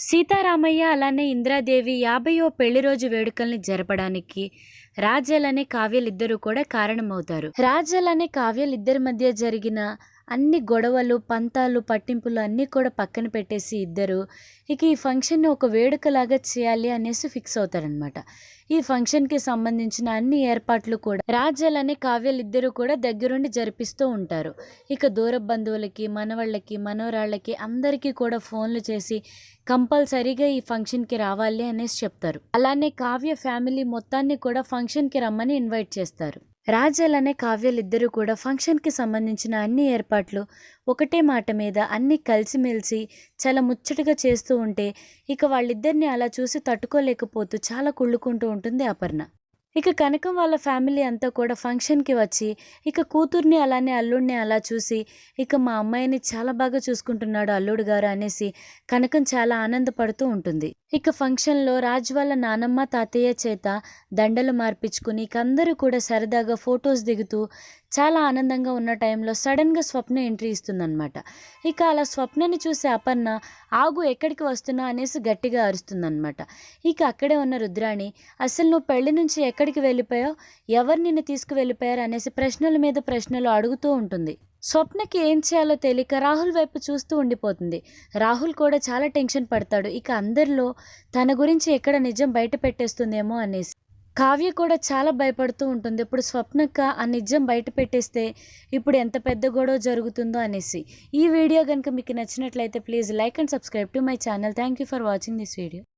సీతారామయ్య అలానే ఇంద్రాదేవి యాభైవ పెళ్ళి రోజు వేడుకల్ని జరపడానికి రాజల్ అనే కావ్యలిద్దరూ కూడా కారణమవుతారు. రాజల్ అనే కావ్యలిద్దరి మధ్య జరిగిన అన్ని గొడవలు పంతాలు పట్టింపులు అన్నీ కూడా పక్కన పెట్టేసి ఇద్దరు. ఇక ఈ ఫంక్షన్ని ఒక వేడుకలాగా చేయాలి అనేసి ఫిక్స్ అవుతారనమాట ఈ ఫంక్షన్కి సంబంధించిన అన్ని ఏర్పాట్లు కూడా రాజల్ అనే కావ్యలిద్దరూ కూడా దగ్గరుండి జరిపిస్తూ ఉంటారు. ఇక దూర బంధువులకి మనవాళ్ళకి మనవరాళ్ళకి అందరికీ కూడా ఫోన్లు చేసి కంపల్సరీగా ఈ ఫంక్షన్కి రావాలి అనేసి చెప్తారు. అలానే కావ్య ఫ్యామిలీ మొత్తాన్ని కూడా ఫంక్షన్కి రమ్మని ఇన్వైట్ చేస్తారు. రాజల్ అనే కావ్యలిద్దరూ కూడా ఫంక్షన్కి సంబంధించిన అన్ని ఏర్పాట్లు ఒకటే మాట మీద అన్నీ కలిసిమెలిసి చాలా ముచ్చటగా చేస్తూ ఉంటే ఇక వాళ్ళిద్దరిని అలా చూసి తట్టుకోలేకపోతూ చాలా కుళ్ళుకుంటూ ఉంటుంది అపర్ణ. ఇక కనకం వాళ్ళ ఫ్యామిలీ అంతా కూడా ఫంక్షన్కి వచ్చి ఇక కూతుర్ని అలానే అల్లుడిని అలా చూసి ఇక మా అమ్మాయిని చాలా బాగా చూసుకుంటున్నాడు అల్లుడు గారు అనేసి కనకం చాలా ఆనందపడుతూ ఉంటుంది. ఇక ఫంక్షన్లో రాజు వాళ్ళ నానమ్మ తాతయ్య చేత దండలు మార్పించుకుని ఇక అందరూ కూడా సరదాగా ఫొటోస్ దిగుతూ చాలా ఆనందంగా ఉన్న టైంలో సడన్గా స్వప్న ఎంట్రీ ఇస్తుందన్నమాట. ఇక అలా స్వప్నని చూసే అపర్ణ ఆగు ఎక్కడికి వస్తున్నా? అనేసి గట్టిగా అరుస్తుందన్నమాట. ఇక అక్కడే ఉన్న రుద్రాణి అసలు నువ్వు పెళ్ళి నుంచి ఎక్కడికి వెళ్ళిపోయావు ఎవరు నిన్ను తీసుకువెళ్ళిపోయారు? అనేసి ప్రశ్నల మీద ప్రశ్నలు అడుగుతూ ఉంటుంది. స్వప్నకి ఏం చేయాలో తెలియక రాహుల్ వైపు చూస్తూ ఉండిపోతుంది. రాహుల్ కూడా చాలా టెన్షన్ పడతాడు. ఇక అందరిలో తన గురించి ఎక్కడ నిజం బయట పెట్టేస్తుందేమో అనేసి. కావ్య కూడా చాలా భయపడుతూ ఉంటుంది. ఇప్పుడు స్వప్నక్క ఆ నిజం బయట పెట్టేస్తే ఇప్పుడు ఎంత పెద్ద గొడవ జరుగుతుందో అనేసి. ఈ వీడియో కనుక మీకు నచ్చినట్లయితే please like and subscribe to my channel. Thank you for watching this video.